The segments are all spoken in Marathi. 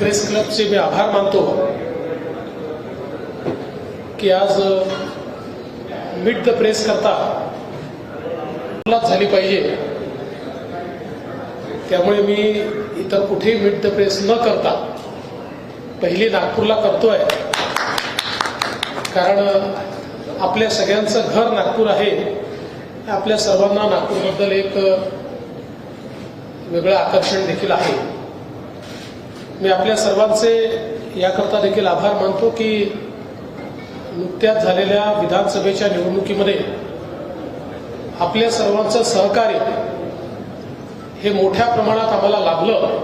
प्रेस क्लबचे मी आभार मानतो की आज मीट द प्रेस करता झाली पाहिजे. त्यामुळे मी इतर कुठेही मीट द प्रेस न करता पहिली नागपूरला करतोय. कारण आपल्या सगळ्यांचं घर नागपूर आहे. आपल्या सर्वांना नागपूरबद्दल एक वेगळं आकर्षण देखील आहे. मी आपल्या सर्वांचे याकरता देखील आभार मानतो की नुकत्याच झालेल्या विधानसभेच्या निवडणुकीमध्ये आपल्या सर्वांचं सहकार्य हे मोठ्या प्रमाणात आम्हाला लाभलं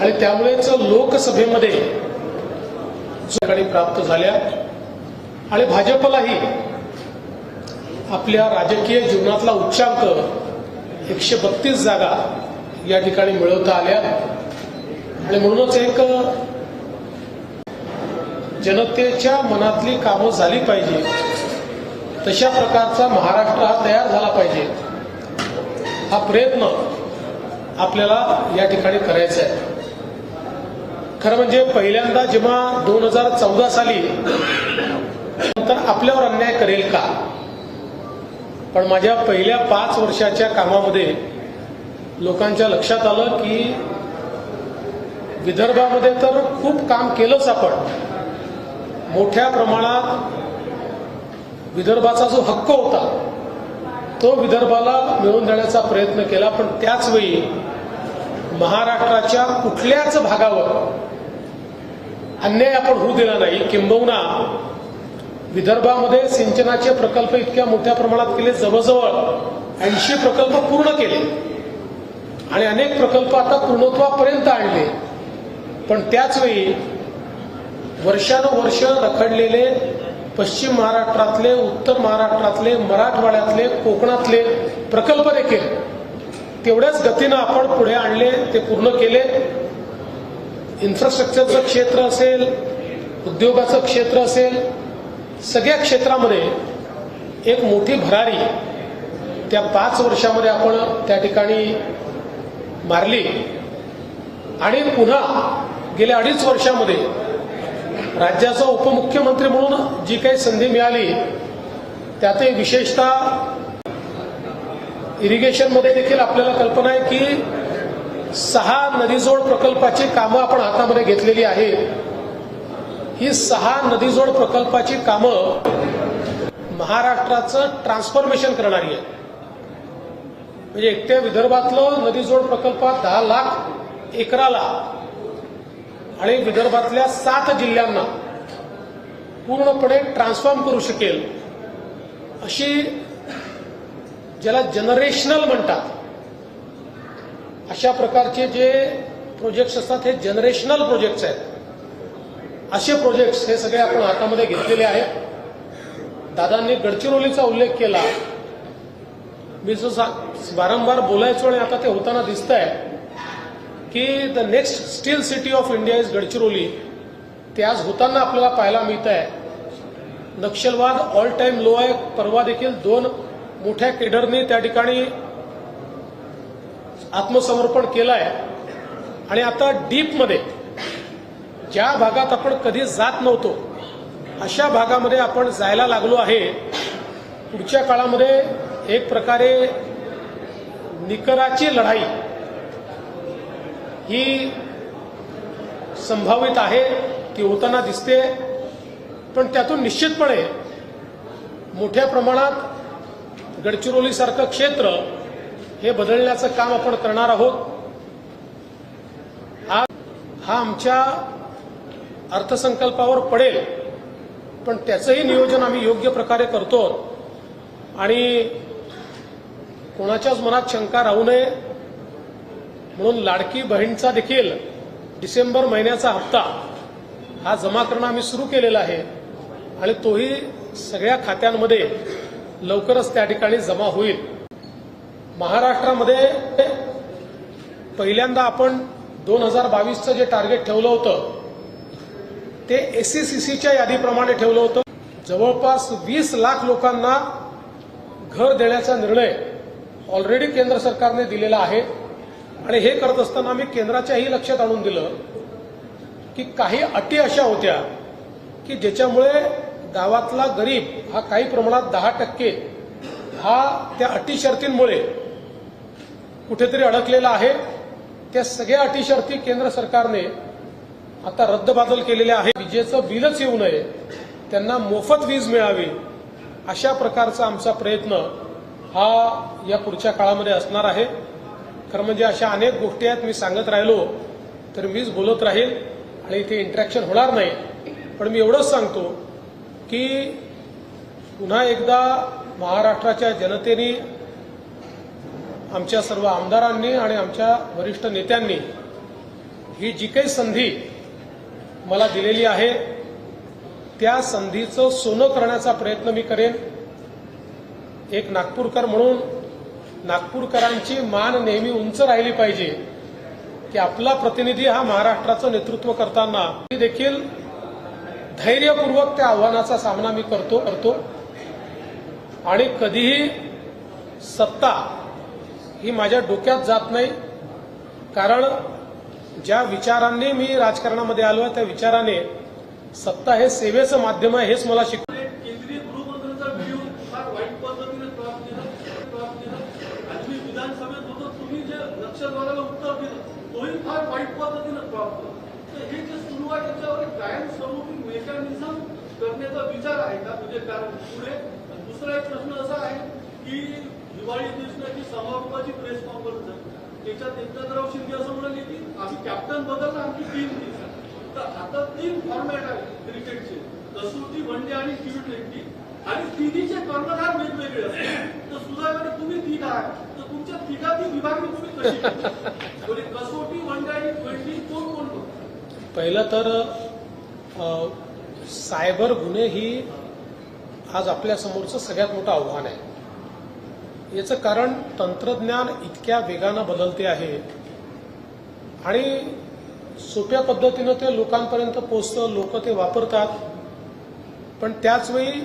आणि त्यामुळेच लोकसभेमध्ये ठिकाणी प्राप्त झाल्या आणि भाजपलाही आपल्या राजकीय जीवनातला उच्चांक एकशे बत्तीस जागा या ठिकाणी मिळवता आल्या. आणि म्हणूनच एक जनतेच्या मनातली कामं झाली पाहिजे. तशा प्रकारचा महाराष्ट्र हा तयार झाला पाहिजे. हा प्रयत्न आपल्याला या ठिकाणी करायचा आहे. खरं म्हणजे पहिल्यांदा जेव्हा दोन हजार चौदा साली नंतर आपल्यावर अन्याय करेल का? पण माझ्या पहिल्या पाच वर्षाच्या कामामध्ये लोकांच्या लक्षात आलं की विदर्भामध्ये तर खूप काम केलंच आपण. मोठ्या प्रमाणात विदर्भाचा जो हक्क होता तो विदर्भाला मिळवून देण्याचा प्रयत्न केला पण त्याच वेळी महाराष्ट्राच्या कुठल्याच भागावर अन्याय आपण होऊ दिला नाही. किंबहुना विदर्भामध्ये सिंचनाचे प्रकल्प इतक्या मोठ्या प्रमाणात केले जवळजवळ ऐंशी प्रकल्प पूर्ण केले. आणि अनेक प्रकल्प आता पूर्णत्वापर्यंत आणले. पण त्याचवेळी वर्षानुवर्ष रखडलेले पश्चिम महाराष्ट्रातले उत्तर महाराष्ट्रातले मराठवाड्यातले कोकणातले प्रकल्प देखील तेवढ्याच गतीनं आपण पुढे आणले ते पूर्ण केले. इन्फ्रास्ट्रक्चरचं क्षेत्र असेल उद्योगाचं क्षेत्र असेल सगळ्या क्षेत्रामध्ये एक मोठी भरारी त्या पाच वर्षामध्ये आपण त्या ठिकाणी मारली. आणि पुन्हा गेल्या अडीच वर्षामध्ये राज्याचा उपमुख्यमंत्री म्हणून जी काही संधी मिळाली त्यातही विशेषतः इरिगेशनमध्ये देखील आपल्याला कल्पना आहे की सहा नदीजोड प्रकल्पाची कामं आपण हातामध्ये घेतलेली आहेत. ही सहा नदीजोड प्रकल्पाची कामं महाराष्ट्राचं ट्रान्सफॉर्मेशन करणारी आहे म्हणजे एकट्या विदर्भातलं नदीजोड प्रकल्पात दहा लाख एकराला आणि विदर्भातल्या सात जिल्ह्यांना पूर्णपणे ट्रान्सफॉर्म करू शकेल अशी ज्याला जनरेशनल म्हणतात. अशा प्रकारचे जे प्रोजेक्ट्स असतात हे जनरेशनल प्रोजेक्ट्स आहेत. असे प्रोजेक्ट्स हे सगळे आपण हातामध्ये घेतलेले आहेत. दादांनी गडचिरोलीचा उल्लेख केला. मी जो सा- वारंवार बोलायचो आणि आता ते होताना दिसत आहे की the next steel city of India is Gadchiroli ते आज होताना आपल्याला पाहायला मिळत आहे नक्षलवाद ऑल टाइम लो आहे. परवा देखील दोन मोठ्या केडरनी त्या ठिकाणी आत्मसमर्पण केलं आहे आणि आता डीपमध्ये ज्या भागात आपण कधी जात नव्हतो अशा भागामध्ये आपण जायला लागलो आहे. पुढच्या काळामध्ये एक प्रकारे निकराची लढाई ही संभावित आहे ती होताना दिसते पण त्यातून निश्चितपणे मोठ्या प्रमाणात गडचिरोलीसारखं क्षेत्र हे बदलण्याचं काम आपण करणार आहोत. हा हा आमच्या अर्थसंकल्पावर पडेल पण त्याचंही नियोजन आम्ही योग्य प्रकारे करतो. आणि कोणाच्याच मनात शंका राहू नये. म्हणून लाडकी बहीणचा देखील डिसेंबर महिन्याचा हप्ता हा जमा करणं आम्ही सुरू केलेला आहे. आणि तोही सगळ्या खात्यांमध्ये लवकरच त्या ठिकाणी जमा होईल. महाराष्ट्रामध्ये पहिल्यांदा आपण दोन हजार बावीसचं जे टार्गेट ठेवलं होतं ते एससीसीच्या यादीप्रमाणे ठेवलं होतं. जवळपास वीस लाख लोकांना घर देण्याचा निर्णय ऑलरेडी केंद्र सरकारने दिलेला आहे. आणि हे करत असताना आम्ही केंद्राच्याही लक्षात आणून दिलं की काही अटी अशा होत्या की ज्याच्यामुळे गावातला गरीब हा काही प्रमाणात दहा टक्के हा त्या अटी शर्तींमुळे कुठेतरी अडकलेला आहे. त्या सगळ्या अटी शर्ती केंद्र सरकारने आता रद्दबादल केलेल्या आहे विजेचं बिलच येऊ नये. त्यांना मोफत वीज मिळावी अशा प्रकारचा आमचा प्रयत्न हा या पुढच्या काळामध्ये असणार आहे. खरं म्हणजे अशा अनेक गोष्टी आहेत मी सांगत राहिलो तर मीच बोलत राहील आणि इथे इंटरॅक्शन होणार नाही. पण मी एवढंच सांगतो की पुन्हा एकदा महाराष्ट्राच्या जनतेने आमच्या सर्व आमदारांनी आणि आमच्या वरिष्ठ नेत्यांनी ही जी काही संधी मला दिलेली आहे त्या संधीचं सोनं करण्याचा प्रयत्न मी करेन. एक नागपूरकर म्हणून नागपूरकरांची मान नेहमी उंच राहिली पाहिजे की आपला प्रतिनिधी हा महाराष्ट्राचं नेतृत्व करताना. देखील धैर्यपूर्वक त्या आव्हानाचा सामना मी करतो करतो. आणि कधीही सत्ता ही माझ्या डोक्यात जात नाही. कारण ज्या विचारांनी मी राजकारणामध्ये आलो आहे त्या विचाराने सत्ता हे सेवेचं माध्यम आहे हेच मला शिक केंद्रीय गृहमंत्र्यांचा व्हिडिओ फार वाईट पद्धतीने ड्रॉप केला ड्रॉप केला आणि मी विधानसभेत होतो तुम्ही जे नक्षलवादाला उत्तर दिलं तोही फार वाईट पद्धतीने ड्रॉप केला तर हे जे सुरू आहे त्याच्यावर एक कायमस्वरूपी मेकॅनिझम करण्याचा विचार आहे का? म्हणजे कारण पुढे दुसरा एक प्रश्न असा आहे की दिवाळी दिवसाची समारोपाची प्रेस कॉन्फरन्स झाली त्याच्यात एकनाथराव शिंदे असं म्हणाले की आम्ही कॅप्टन बदलला आमची टीम दिवसात तर आता तीन फॉर्मॅट आहे क्रिकेटचे कसोटी वनडे आणि टी ट्वेंटी आणि तिन्हीचे कर्णधार वेगवेगळे असतात. तर सुदैवाने तुम्ही तिघ आहात. तर तुमच्या तिघाची विभागणी तुम्ही कशी म्हणजे कसोटी वनडे आणि ट्वेंटी कोण कोण करतं? पहिलं तर सायबर गुन्हे ही आज आपल्यासमोरचं सगळ्यात मोठं आव्हान आहे. याचं कारण तंत्रज्ञान इतक्या वेगानं बदलते आहे आणि सोप्या पद्धतीनं ते लोकांपर्यंत पोचतं लोक ते वापरतात. पण त्याचवेळी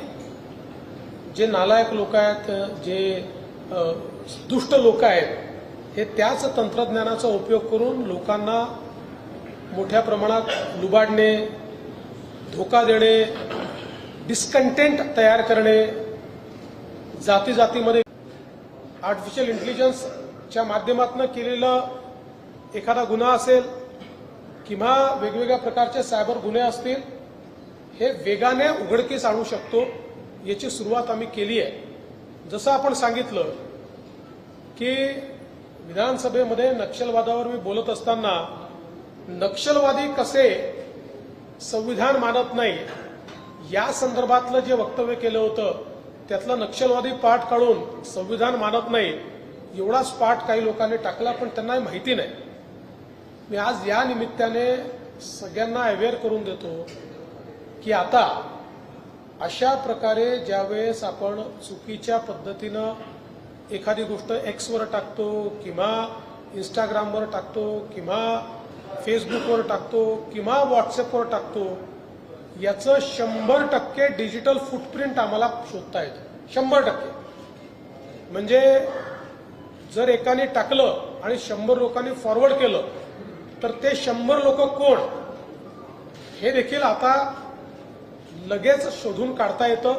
जे नालायक लोक आहेत जे दुष्ट लोक आहेत हे त्याच तंत्रज्ञानाचा उपयोग करून लोकांना मोठ्या प्रमाणात लुबाडणे धोका देणे डिस्कंटेंट तयार करणे जाती जातीमध्ये आर्टिफिशियल इंटेलिजन्सच्या माध्यमातून केलेला एखादा गुन्हा असेल किंवा वेगवेगळ्या प्रकारचे सायबर गुन्हे असतील हे वेगाने उघडकीस आणू शकतो याची सुरुवात आम्ही केली आहे. जसं आपण सांगितलं की विधानसभेमध्ये नक्षलवादावर मी बोलत असताना नक्षलवादी कसे संविधान मानत नाही. या संदर्भातलं जे वक्तव्य केलं होतं त्यातलं नक्षलवादी पाठ काढून संविधान मानत नाही एवढाच पाठ काही लोकांनी टाकला पण त्यांना माहिती नाही. मी आज या निमित्ताने सगळ्यांना अवेअर करून देतो की आता अशा प्रकारे ज्यावेळेस आपण चुकीच्या पद्धतीनं एखादी गोष्ट एक्सवर टाकतो किंवा इंस्टाग्रामवर टाकतो किंवा फेसबुकवर टाकतो किंवा व्हॉट्सअपवर टाकतो याचं शंभर टक्के डिजिटल फुटप्रिंट आम्हाला शोधता येतं. शंभर टक्के. म्हणजे जर एकाने टाकलं आणि शंभर लोकांनी फॉरवर्ड केलं तर ते शंभर लोक कोण? हे देखील आता लगेच शोधून काढता येतं.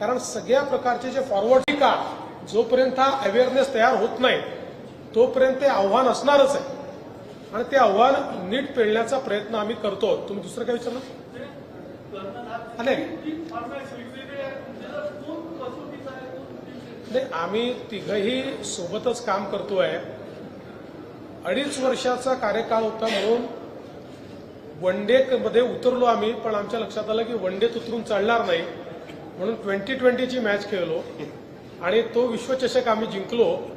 कारण सगळ्या प्रकारचे जे फॉरवर्ड का जोपर्यंत हा अवेअरनेस तयार होत नाही तोपर्यंत ते आव्हान असणारच आहे. आणि ते आव्हान नीट पेळण्याचा प्रयत्न आम्ही करतो. तुम्ही दुसरं काय विचारलं? नाही आम्ही तिघही सोबतच काम करतोय. अडीच वर्षाचा कार्यकाळ होता म्हणून वन डे मध्ये उतरलो आम्ही पण आमच्या लक्षात आलं की वन डेत उतरून चालणार नाही. म्हणून ट्वेंटी ट्वेंटीची मॅच खेळलो. आणि तो विश्वचषक आम्ही जिंकलो.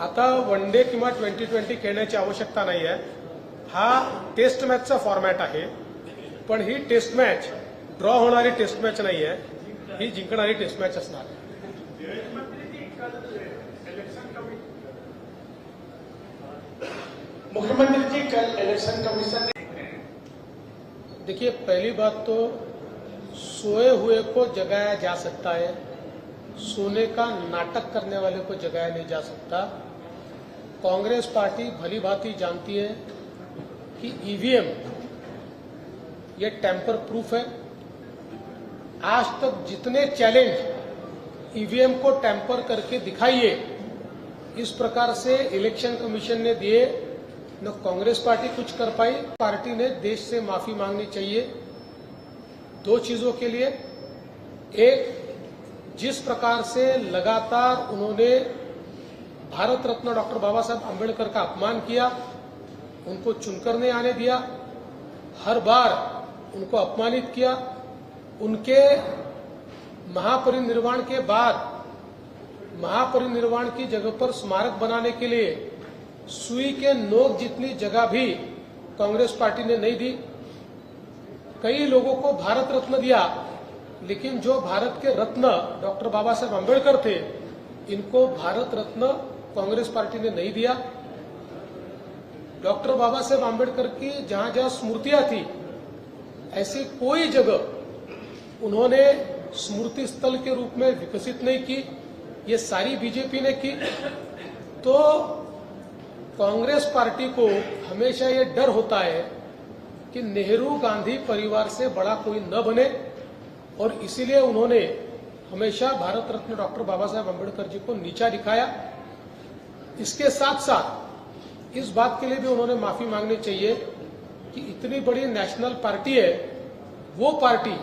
आता वन डे किंवा ट्वेंटी ट्वेंटी खेळण्याची आवश्यकता नाही आहे हा टेस्ट मॅचचा फॉर्मॅट आहे. पण ही टेस्ट मॅच ड्रॉ होणारी टेस्ट मॅच नाही आहे ही जिंकणारी टेस्ट मॅच असणार. मुख्यमंत्री जी कल इलेक्शन कमीशन ने देखिए पहली बात तो सोए हुए को जगाया जा सकता है सोने का नाटक करने वाले को जगाया नहीं जा सकता। कांग्रेस पार्टी भली भांति जानती है कि ईवीएम ये टैंपर प्रूफ है। आज तक जितने चैलेंज ईवीएम को टैंपर करके दिखाइए, इस प्रकार से इलेक्शन कमीशन ने दिए, न कांग्रेस पार्टी कुछ कर पाई। पार्टी ने देश से माफ़ी मांगनी चाहिए दो चीज़ों के लिए। एक, जिस प्रकार से लगातार उन्होंने भारत रत्न डॉक्टर बाबा साहब आम्बेडकर का अपमान किया, उनको चुनकर नहीं आने दिया, हर बार उनको अपमानित किया। उनके महापरिनिर्वाण के बाद, महापरिनिर्वाण की जगह पर स्मारक बनाने के लिए सुई के नोक जितनी जगह भी कांग्रेस पार्टी ने नहीं दी। कई लोगों को भारत रत्न दिया, लेकिन जो भारत के रत्न डॉक्टर बाबा साहेब आम्बेडकर थे, इनको भारत रत्न कांग्रेस पार्टी ने नहीं दिया। डॉक्टर बाबा साहेब आम्बेडकर की जहाँ जहाँ स्मृतियाँ थी, ऐसी कोई जगह उन्होंने स्मृति स्थल के रूप में विकसित नहीं की, ये सारी बीजेपी ने की। तो कांग्रेस पार्टी को हमेशा ये डर होता है कि नेहरू गांधी परिवार से बड़ा कोई न बने, और इसीलिए उन्होंने हमेशा भारत रत्न डॉक्टर बाबा साहेब अंबेडकर जी को नीचा दिखाया। इसके साथ साथ, इस बात के लिए भी उन्होंने माफ़ी मांगनी चाहिए कि इतनी बड़ी नेशनल पार्टी है, वो पार्टी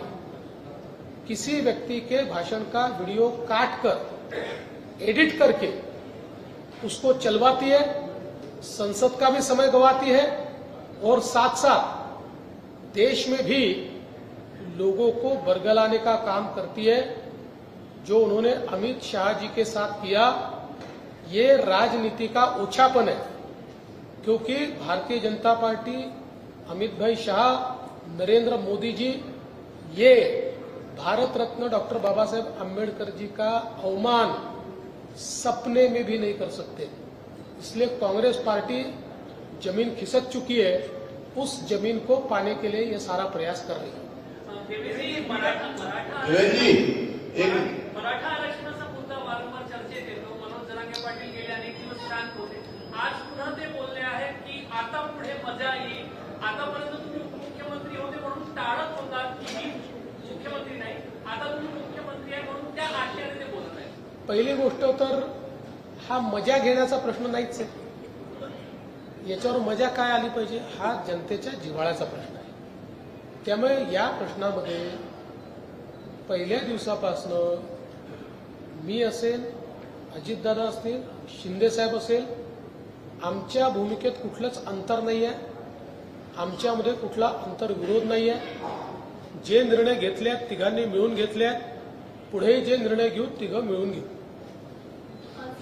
किसी व्यक्ति के भाषण का वीडियो काट कर, एडिट करके उसको चलवाती है, संसद का भी समय गवाती है और साथ साथ देश में भी लोगों को बरगलाने का काम करती है, जो उन्होंने अमित शाह जी के साथ किया। ये राजनीति का ओछापन है क्योंकि भारतीय जनता पार्टी अमित भाई शाह नरेंद्र मोदी जी ये भारत रत्न डॉक्टर बाबा साहेब अंबेडकर जी का अवमान सपने में भी नहीं कर सकते। इसलिए कांग्रेस पार्टी ज़मीन खिसक चुकी है उस ज़मीन को पाने के लिए ये सारा प्रयास कर रही है। एक पहिली गोष्ट तर हा मजा घेण्याचा प्रश्न नाहीच आहे. याच्यावर मजा काय आली पाहिजे? हा जनतेच्या जिव्हाळ्याचा प्रश्न आहे. त्यामुळे या प्रश्नामध्ये पहिल्या दिवसापासनं मी असेल अजितदादा असतील शिंदेसाहेब असेल आमच्या भूमिकेत कुठलंच अंतर नाही आहे आमच्यामध्ये कुठला अंतर्विरोध नाही आहे जे निर्णय घेतले आहेत तिघांनी मिळून घेतले आहेत पुढेही जे निर्णय घेऊ तिघं मिळून घेऊ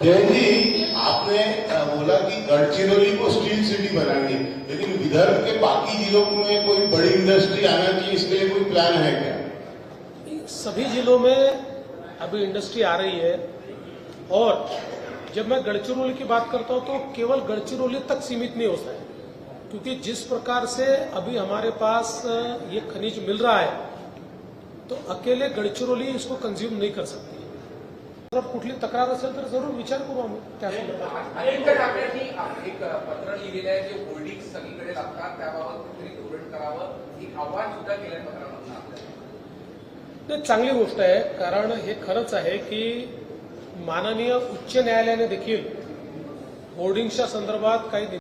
जयंत आपने बोला कि गढ़चिरौली को स्टील सिटी बनाएँगे लेकिन विदर्भ के बाकी जिलों में कोई बड़ी इंडस्ट्री आना चाहिए इसके लिए कोई प्लान है क्या? सभी जिलों में अभी इंडस्ट्री आ रही है। और जब मैं गढ़चिरौली की बात करता हूँ तो केवल गढ़चिरौली तक सीमित नहीं होता है। क्योंकि जिस प्रकार से अभी हमारे पास ये खनिज मिल रहा है तो अकेले गढ़चिरौली इसको कंज्यूम नहीं कर सकती. जर कुठली तक्रार असेल तर जरूर विचार करू आम्ही त्याबाबत चांगली गोष्ट आहे कारण हे खरंच आहे की माननीय उच्च न्यायालयाने देखील होर्डिंग्सच्या संदर्भात काही